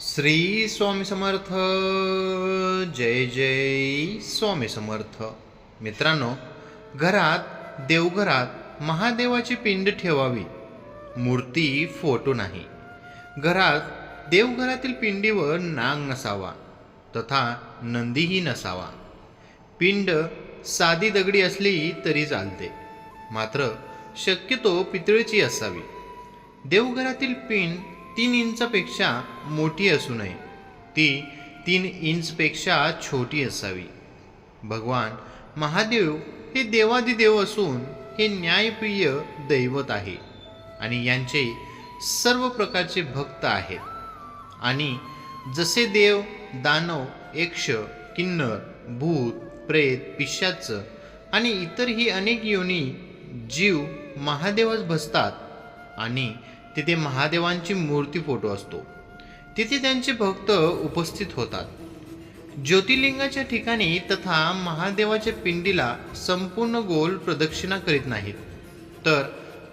श्री स्वामी समर्थ. जय जय स्वामी समर्थ. मित्रांनो घरात देवघरात महादेवाची पिंड ठेवावी. मूर्ती फोटो नाही. घरात देवघरातील पिंडीवर नाग नसावा. तथा नंदीही नसावा. पिंड साधी दगडी असली तरी चालते. मात्र शक्यतो पितळीची असावी. देवघरातील पिंड तीन इंचपेक्षा मोठी असू नये. ती तीन इंचपेक्षा छोटी असावी. भगवान महादेव हे देवादिदेव असून हे न्यायप्रिय दैवत आहे आणि यांचे सर्व प्रकारचे भक्त आहेत. आणि जसे देव दानव यक्ष किन्नर भूत प्रेत पिशाच आणि इतरही अनेक योनी जीव महादेवास भसतात आणि तिथे महादेवांची मूर्ती फोटो असतो. तिथे त्यांचे भक्त उपस्थित होतात. ज्योतिर्लिंगाच्या ठिकाणी तथा महादेवाच्या पिंडीला संपूर्ण गोल प्रदक्षिणा करीत नाहीत तर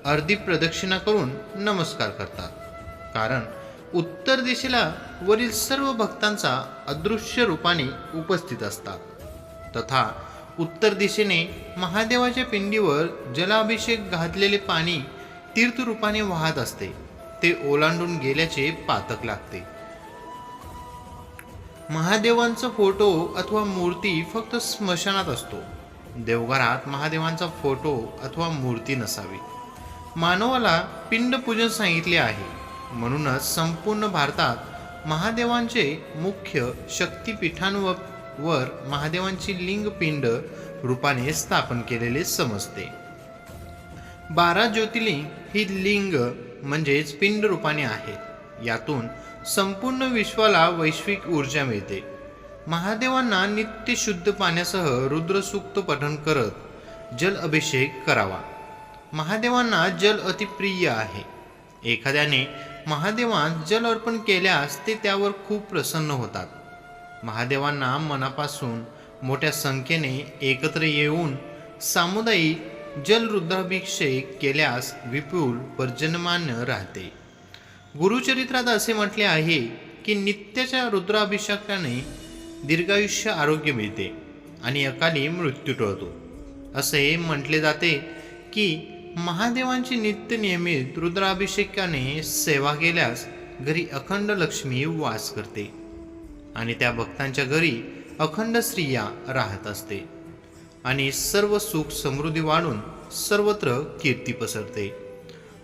अर्धी प्रदक्षिणा करून नमस्कार करतात. कारण उत्तर दिशेला वरील सर्व भक्तांचा अदृश्य रूपाने उपस्थित असतात. तथा उत्तर दिशेने महादेवाच्या पिंडीवर जलाभिषेक घातलेले पाणी तीर्थरूपाने वाहत असते. ते ओलांडून गेल्याचे पातक लागते. महादेवांचा फोटो अथवा मूर्ती फक्त स्मशानात असतो. देवघरात महादेवांचा फोटो अथवा मूर्ती नसावी. मानवाला पिंडपूजन सांगितले आहे. म्हणूनच संपूर्ण भारतात महादेवांचे मुख्य शक्तिपीठांवर वर महादेवांची लिंगपिंड रूपाने स्थापन केलेले समजते. बारा ज्योतिर्लिंग ही लिंग म्हणजेच पिंड रूपाने आहेत. यातून संपूर्ण विश्वाला वैश्विक ऊर्जा मिळते. महादेवांना नित्य शुद्ध पाण्यासह रुद्रसूक्त पठण करत जल अभिषेक करावा. महादेवांना जल अतिप्रिय आहे. एखाद्याने महादेवांस जल अर्पण केल्यास ते त्यावर खूप प्रसन्न होतात. महादेवांना मनापासून मोठ्या संख्येने एकत्र येऊन सामुदायिक जल रुद्राभिषेक केल्यास विपुल पर्जन्यमान्य राहते. गुरुचरित्रात असे म्हटले आहे की नित्याच्या रुद्राभिषेकाने दीर्घायुष्य आरोग्य मिळते आणि अकाली मृत्यू टळतो. असे म्हटले जाते की महादेवांची नित्य नियमित रुद्राभिषेकाने सेवा केल्यास घरी अखंड लक्ष्मी वास करते आणि त्या भक्तांच्या घरी अखंड स्त्रिया राहत असते. आणि सर्व सुख समृद्धी वाढून सर्वत्र कीर्ती पसरते.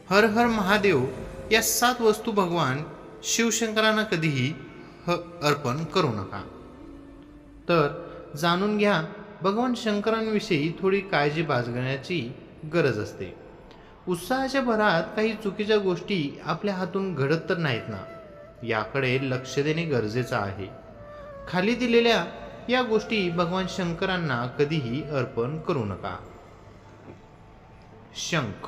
हर हर महादेव या सात वस्तू भगवान शिवशंकरांना कधीही ह अर्पण करू नका. तर जाणून घ्या भगवान शंकरांविषयी थोडी काळजी बाजगण्याची गरज असते. उत्साहाच्या भरात काही चुकीच्या गोष्टी आपल्या हातून घडत तर नाहीत ना? याकडे लक्ष देणे गरजेचं आहे. खाली दिलेल्या या गोष्टी भगवान शंकरांना कधीही अर्पण करू नका. शंख.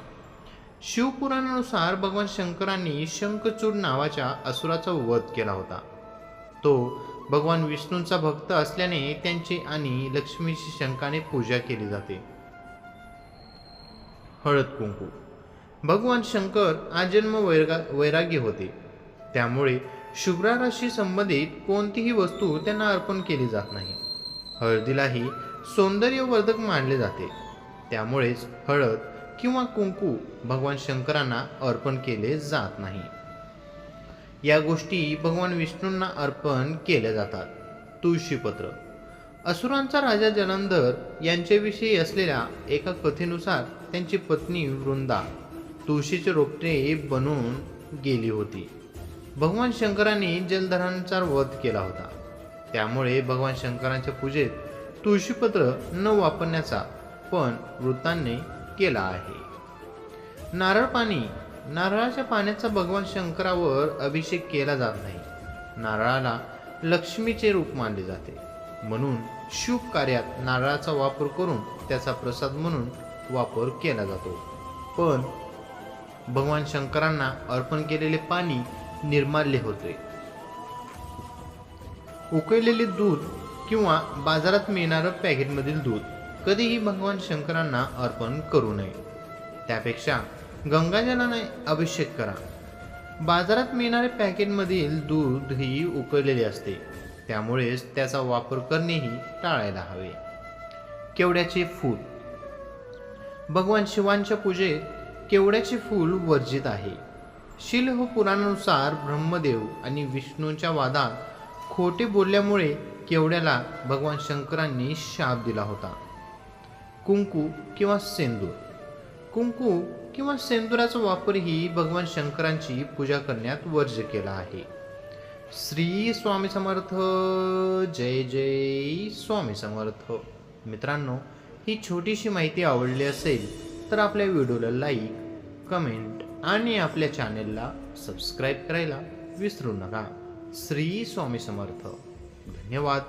शिवपुराणानुसार भगवान शंकरांनी शंखचूड नावाच्या असुराचा वध केला होता. तो भगवान विष्णूंचा भक्त असल्याने त्यांची आणि लक्ष्मीची शंकाने पूजा केली जाते. हळद कुंकू. भगवान शंकर आजन्म वैरा वैराग्य होते. त्यामुळे शुभ्राराशी संबंधित कोणतीही वस्तू त्यांना अर्पण केली जात नाही. हळदीलाही सौंदर्यवर्धक मानले जाते. त्यामुळेच हळद किंवा कुंकू भगवान शंकरांना अर्पण केले जात नाही. या गोष्टी भगवान विष्णूंना अर्पण केल्या जातात. तुळशीपत्र. असुरांचा राजा जलंधर यांच्याविषयी असलेल्या एका कथेनुसार त्यांची पत्नी वृंदा तुळशीचे रोपटे बनवून गेली होती. भगवान शंकरांनी जलधरांचा वध केला होता. त्यामुळे भगवान शंकरांच्या पूजेत तुळशीपत्र न वापरण्याचा पण वृत्तांनी केला आहे. नारळ पाणी नारळाच्या पाण्याचा भगवान शंकरावर अभिषेक केला जात नाही. नारळाला लक्ष्मीचे रूप मानले जाते. म्हणून शुभ कार्यात नारळाचा वापर करून त्याचा प्रसाद म्हणून वापर केला जातो. पण भगवान शंकरांना अर्पण केलेले पाणी निर्माल्य होते. उकळलेले दूध किंवा बाजारात मिळणारं पॅकेटमधील दूध कधीही भगवान शंकरांना अर्पण करू नये. त्यापेक्षा गंगाजलाने अभिषेक करा. बाजारात मिळणारे पॅकेटमधील दूध ही उकळलेले असते. त्यामुळेच त्याचा वापर करणेही टाळायला हवे. केवड्याचे फूल. भगवान शिवांच्या पूजेत केवड्याचे फूल वर्जित आहे. शिल्ह हो पुराणानुसार ब्रह्मदेव आणि विष्णूंच्या वादात खोटे बोलल्यामुळे केवड्याला भगवान शंकरांनी शाप दिला होता. कुंकू किंवा सेंदूर. कुंकू किंवा सेंदुराचा वापरही भगवान शंकरांची पूजा करण्यात वर्ज केला आहे. श्री स्वामी समर्थ जय जय स्वामी समर्थ. मित्रांनो ही छोटीशी माहिती आवडली असेल तर आपल्या व्हिडिओला लाईक कमेंट आणि आपल्या चॅनेलला सबस्क्राईब करायला विसरू नका. श्री स्वामी समर्थ. धन्यवाद.